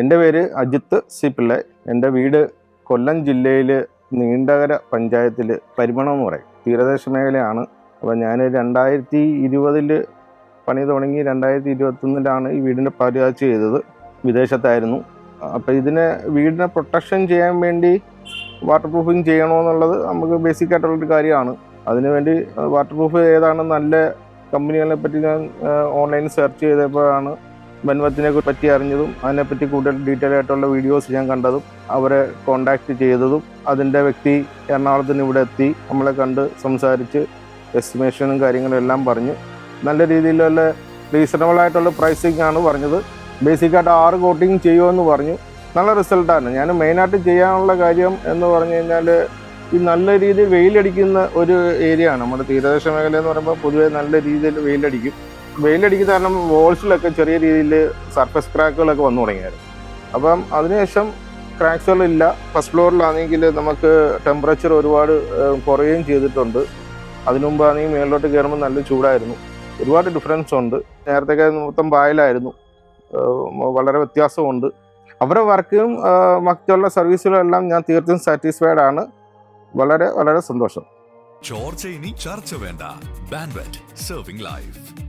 എന്റെ പേര് അജിത്ത് സി പിള്ളെ. എന്റെ വീട് കൊല്ലം ജില്ലയിൽ നീണ്ടകര പഞ്ചായത്തിൽ പരിമണം എന്ന് പറയും. തീരദേശ മേഖലയാണ്. അപ്പോൾ ഞാൻ രണ്ടായിരത്തി ഇരുപതിൽ പണി തുടങ്ങി രണ്ടായിരത്തി ഇരുപത്തൊന്നിലാണ് ഈ വീടിന്റെ പാലുകാഴ്ച ചെയ്തത്. വിദേശത്തായിരുന്നു. അപ്പോൾ ഇതിനെ വീടിനെ പ്രൊട്ടക്ഷൻ ചെയ്യാൻ വേണ്ടി വാട്ടർ പ്രൂഫിങ് ചെയ്യണമെന്നുള്ളത് നമുക്ക് ബേസിക് ആയിട്ടുള്ളൊരു കാര്യമാണ്. അതിനുവേണ്ടി വാട്ടർ പ്രൂഫ് ഏതാണ് നല്ല കമ്പനികളെ പറ്റി ഞാൻ ഓൺലൈനിൽ സെർച്ച് ചെയ്തപ്പോഴാണ് ബൻവത്തിനെ പറ്റി അറിഞ്ഞതും അതിനെപ്പറ്റി കൂടുതൽ ഡീറ്റെയിൽ ആയിട്ടുള്ള വീഡിയോസ് ഞാൻ കണ്ടതും അവരെ കോണ്ടാക്ട് ചെയ്തതും അതിന്റെ വ്യക്തി എറണാകുളത്തിന് ഇവിടെ എത്തി നമ്മളെ കണ്ട് സംസാരിച്ച് എസ്റ്റിമേഷനും കാര്യങ്ങളും എല്ലാം പറഞ്ഞു. നല്ല രീതിയിലുള്ള റീസണബിൾ ആയിട്ടുള്ള പ്രൈസിങ് ആണ് പറഞ്ഞത്. ബേസിക്കായിട്ട് ആറ് കോട്ടിങ് ചെയ്യുമെന്ന് പറഞ്ഞു. നല്ല റിസൾട്ടാണ് ഞാൻ മെയിനായിട്ട് ചെയ്യാനുള്ള കാര്യം എന്ന് പറഞ്ഞു കഴിഞ്ഞാൽ ഈ നല്ല രീതിയിൽ വെയിലടിക്കുന്ന ഒരു ഏരിയ ആണ്. നമ്മുടെ തീരദേശ മേഖല എന്ന് പറയുമ്പോൾ പൊതുവേ നല്ല രീതിയിൽ വെയിലടിക്കും. വെയിലടിക്കുന്ന കാരണം വോൾസിലൊക്കെ ചെറിയ രീതിയിൽ സർഫസ് ക്രാക്കുകളൊക്കെ വന്നു തുടങ്ങിയായിരുന്നു. അപ്പം അതിനുശേഷം ക്രാക്സുകളില്ല. ഫസ്റ്റ് ഫ്ലോറിലാണെങ്കിൽ നമുക്ക് ടെമ്പറേച്ചർ ഒരുപാട് കുറയുകയും ചെയ്തിട്ടുണ്ട്. അതിനു മുമ്പാണെങ്കിൽ മേളിലോട്ട് കയറുമ്പോൾ നല്ല ചൂടായിരുന്നു. ഒരുപാട് ഡിഫറൻസ് ഉണ്ട്. നേരത്തെ മൊത്തം പായലായിരുന്നു. വളരെ വ്യത്യാസമുണ്ട്. അവരുടെ വർക്കും മറ്റുള്ള സർവീസുകളും എല്ലാം ഞാൻ തീർത്തും സാറ്റിസ്ഫൈഡ് ആണ്. വളരെ വളരെ സന്തോഷം. ചോർച്ച ഇനി ചർച്ച വേണ്ട. ബാൻവെറ്റ് സർവിംഗ് ലൈഫ്